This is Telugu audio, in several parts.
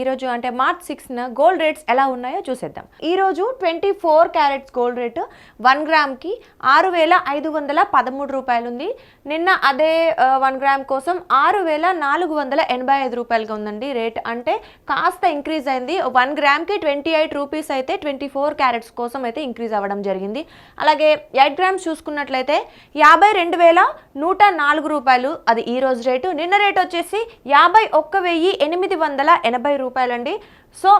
ఈరోజు అంటే మార్చ్ సిక్స్న గోల్డ్ రేట్స్ ఎలా ఉన్నాయో చూసేద్దాం. ఈరోజు twenty four carats gold rate one గ్రామ్కి ఆరు వేల ఐదు వందల పదమూడు రూపాయలు ఉంది నిన్న అదే వన్ గ్రామ్ కోసం ఆరు వేల నాలుగు వందల ఎనభై ఐదు రూపాయలుగా ఉందండి రేట్. అంటే కాస్త ఇంక్రీజ్ అయింది. వన్ గ్రామ్కి ట్వంటీ ఎయిట్ రూపీస్ అయితే ట్వంటీ ఫోర్ క్యారెట్స్ కోసం అయితే ఇంక్రీజ్ అవ్వడం జరిగింది. అలాగే ఎయిట్ గ్రామ్స్ చూసుకున్నట్లయితే యాభై రెండు వేల నూట నాలుగు రూపాయలు. అది ఈ రోజు రేటు. నిన్న రేట్ వచ్చేసి యాభై ఒక్క వెయ్యి ఎనిమిది వందల ఎనభై రూపాయలండి. సో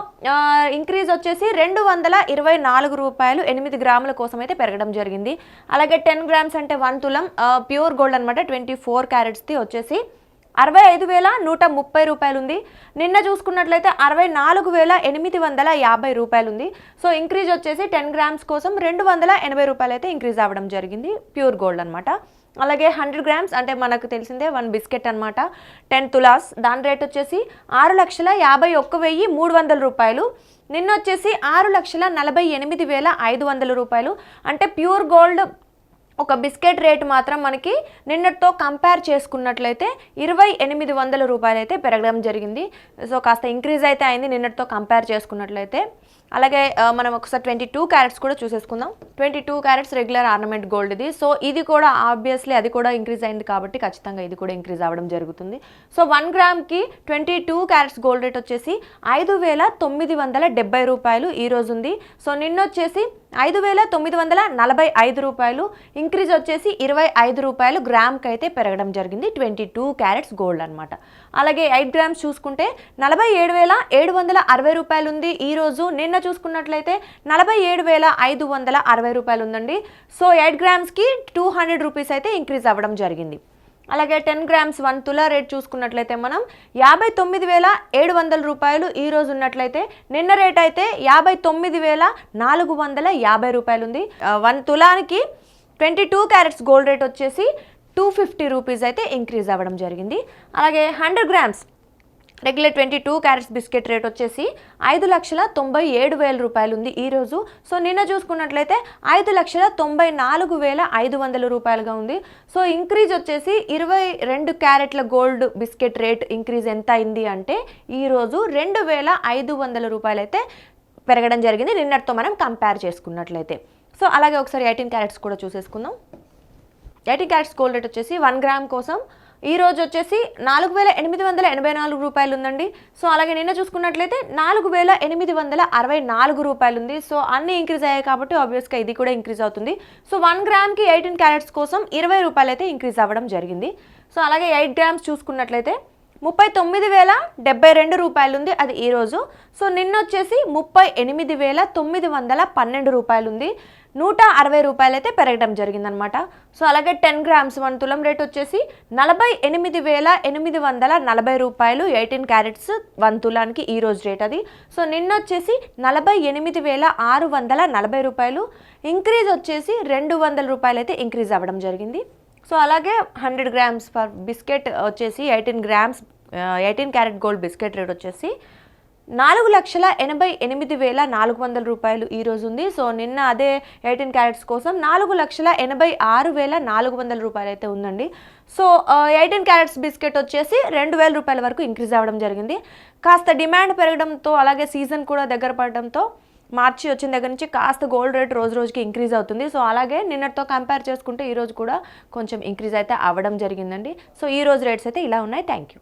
ఇంక్రీజ్ వచ్చేసి రెండు వందల ఇరవై నాలుగు రూపాయలు ఎనిమిది గ్రాముల కోసం అయితే పెరగడం జరిగింది. అలాగే టెన్ గ్రామ్స్ అంటే వన్ తులం ప్యూర్ గోల్డ్ అనమాట ట్వంటీ ఫోర్ క్యారెట్స్ది వచ్చేసి అరవై ఐదు వేల నూట ముప్పై రూపాయలు ఉంది నిన్న చూసుకున్నట్లయితే అరవై నాలుగు వేల ఎనిమిది వందల యాభై రూపాయలు ఉంది సో ఇంక్రీజ్ వచ్చేసి టెన్ గ్రామ్స్ కోసం రెండు వందల ఎనభై రూపాయలు అయితే ఇంక్రీజ్ అవ్వడం జరిగింది. ప్యూర్ గోల్డ్ అనమాట అలాగే హండ్రెడ్ గ్రామ్స్ అంటే మనకు తెలిసిందే వన్ బిస్కెట్ అనమాట టెన్ తులాస్. దాని రేట్ వచ్చేసి ఆరు లక్షల యాభై ఒక్క వెయ్యి మూడు వందల రూపాయలు. నిన్న వచ్చేసి ఆరు లక్షల నలభై ఎనిమిది వేల ఐదు వందల రూపాయలు. అంటే ప్యూర్ గోల్డ్ ఒక బిస్కెట్ రేటు మాత్రం మనకి నిన్నటితో కంపేర్ చేసుకున్నట్లయితే ఇరవై ఎనిమిది వందల రూపాయలు అయితే పెరగడం జరిగింది. సో కాస్త ఇంక్రీజ్ అయితే అయింది నిన్నటితో కంపేర్ చేసుకున్నట్లయితే. అలాగే మనం ఒకసారి ట్వంటీ టూ క్యారెట్స్ కూడా చూసేసుకుందాం. Twenty two carats regular ornament gold ఇది సో ఇది కూడా ఆబ్వియస్లీ అది కూడా ఇంక్రీజ్ అయింది కాబట్టి ఖచ్చితంగా ఇది కూడా ఇంక్రీజ్ అవ్వడం జరుగుతుంది. So one గ్రామ్కి twenty two carats gold rate వచ్చేసి ఐదు వేల తొమ్మిది వందల డెబ్బై రూపాయలు ఈ రోజు ఉంది సో నిన్న వచ్చేసి ఐదు వేల తొమ్మిది వందల నలభై ఐదు రూపాయలు. ఇంక్రీజ్ వచ్చేసి ఇరవై ఐదు రూపాయలు గ్రామ్కి అయితే పెరగడం జరిగింది. ట్వంటీ టూ క్యారెట్స్ గోల్డ్ అనమాట అలాగే ఎయిట్ గ్రామ్స్ చూసుకుంటే నలభై ఏడు వేల ఏడు వందల అరవై రూపాయలు ఉంది ఈరోజు నిన్న చూసుకున్నట్లయితే నలభై ఏడు వేల ఐదు వందల అరవై రూపాయలు ఉందండి సో ఎయిట్ గ్రామ్స్కి టూ హండ్రెడ్ రూపీస్ అయితే ఇంక్రీజ్ అవ్వడం జరిగింది. అలాగే టెన్ గ్రామ్స్ వన్ తులా రేట్ చూసుకున్నట్లయితే మనం యాభై తొమ్మిది వేల ఏడు వందల రూపాయలు ఈరోజు ఉన్నట్లయితే నిన్న రేట్ అయితే యాభై తొమ్మిది వేల నాలుగు వందల యాభై రూపాయలు ఉంది one తులానికి twenty two carats gold rate వచ్చేసి టూ ఫిఫ్టీ రూపీస్ అయితే ఇంక్రీజ్ అవ్వడం జరిగింది. అలాగే hundred grams regular twenty two carats biscuit rate వచ్చేసి ఐదు లక్షల తొంభై ఏడు వేల రూపాయలు ఉంది ఈరోజు సో నిన్న చూసుకున్నట్లయితే ఐదు లక్షల తొంభై నాలుగు వేల ఐదు వందల రూపాయలుగా ఉంది. సో ఇంక్రీజ్ వచ్చేసి ఇరవై రెండు క్యారెట్ల గోల్డ్ బిస్కెట్ రేట్ ఇంక్రీజ్ ఎంత అయింది అంటే ఈరోజు రెండు వేల ఐదు వందల రూపాయలు అయితే పెరగడం జరిగింది. నిన్నటితో మనం కంపేర్ చేసుకున్నట్లయితే. సో అలాగే ఒకసారి ఎయిటీన్ క్యారెట్స్ కూడా చూసేసుకుందాం. ఎయిటీన్ క్యారెట్స్ గోల్డ్ రేట్ వచ్చేసి వన్ గ్రామ్ కోసం ఈరోజు వచ్చేసి నాలుగు వేల ఎనిమిది వందల ఎనభై నాలుగు రూపాయలు ఉందండి సో అలాగే నిన్న చూసుకున్నట్లయితే నాలుగు వేల ఎనిమిది వందల అరవై నాలుగు రూపాయలు ఉంది సో అన్ని ఇంక్రీజ్ అయ్యాయి కాబట్టి ఆబ్వియస్గా ఇది కూడా ఇంక్రీజ్ అవుతుంది. సో వన్ గ్రామ్కి ఎయిటీన్ క్యారెట్స్ కోసం ఇరవై రూపాయలు అయితే ఇంక్రీజ్ అవ్వడం జరిగింది. సో అలాగే ఎయిట్ గ్రామ్స్ చూసుకున్నట్లయితే ముప్పై తొమ్మిది వేల డెబ్బై రెండు రూపాయలు ఉంది అది ఈరోజు సో నిన్న వచ్చేసి ముప్పై ఎనిమిది వేల తొమ్మిది వందల పన్నెండు రూపాయలు ఉంది నూట అరవై రూపాయలు అయితే పెరగడం జరిగిందనమాట. సో అలాగే టెన్ గ్రామ్స్ వన్ తులం రేట్ వచ్చేసి నలభై ఎనిమిది వేల ఎనిమిది వందల నలభై రూపాయలు ఎయిటీన్ క్యారెట్స్ వన్ తులానికి ఈరోజు రేట్ అది. సో నిన్న వచ్చేసి నలభై ఎనిమిది వేల ఆరు వందల నలభై రూపాయలు. ఇంక్రీజ్ వచ్చేసి రెండు వందల రూపాయలు అయితే ఇంక్రీజ్ అవ్వడం జరిగింది. సో అలాగే హండ్రెడ్ గ్రామ్స్ ఫర్ బిస్కెట్ వచ్చేసి eighteen grams eighteen carat gold biscuit rate వచ్చేసి నాలుగు లక్షల ఎనభై ఎనిమిది వేల నాలుగు వందల రూపాయలు ఈరోజు ఉంది. సో నిన్న అదే ఎయిటీన్ క్యారెట్స్ కోసం నాలుగు లక్షల ఎనభై ఆరు వేల నాలుగు వందల రూపాయలు అయితే ఉందండి. సో ఎయిటీన్ క్యారెట్స్ బిస్కెట్ వచ్చేసి రెండు వేల రూపాయల వరకు ఇంక్రీజ్ అవ్వడం జరిగింది. కాస్త డిమాండ్ పెరగడంతో అలాగే సీజన్ కూడా దగ్గర పడడంతో మార్చి వచ్చిన దగ్గర నుంచి కాస్త గోల్డ్ రేట్ రోజు రోజుకి ఇంక్రీజ్ అవుతుంది. సో అలాగే నిన్నటితో కంపేర్ చేసుకుంటే ఈరోజు కూడా కొంచెం ఇంక్రీజ్ అయితే అవ్వడం జరిగిందండి. సో ఈ రోజు రేట్స్ అయితే ఇలా ఉన్నాయి. Thank you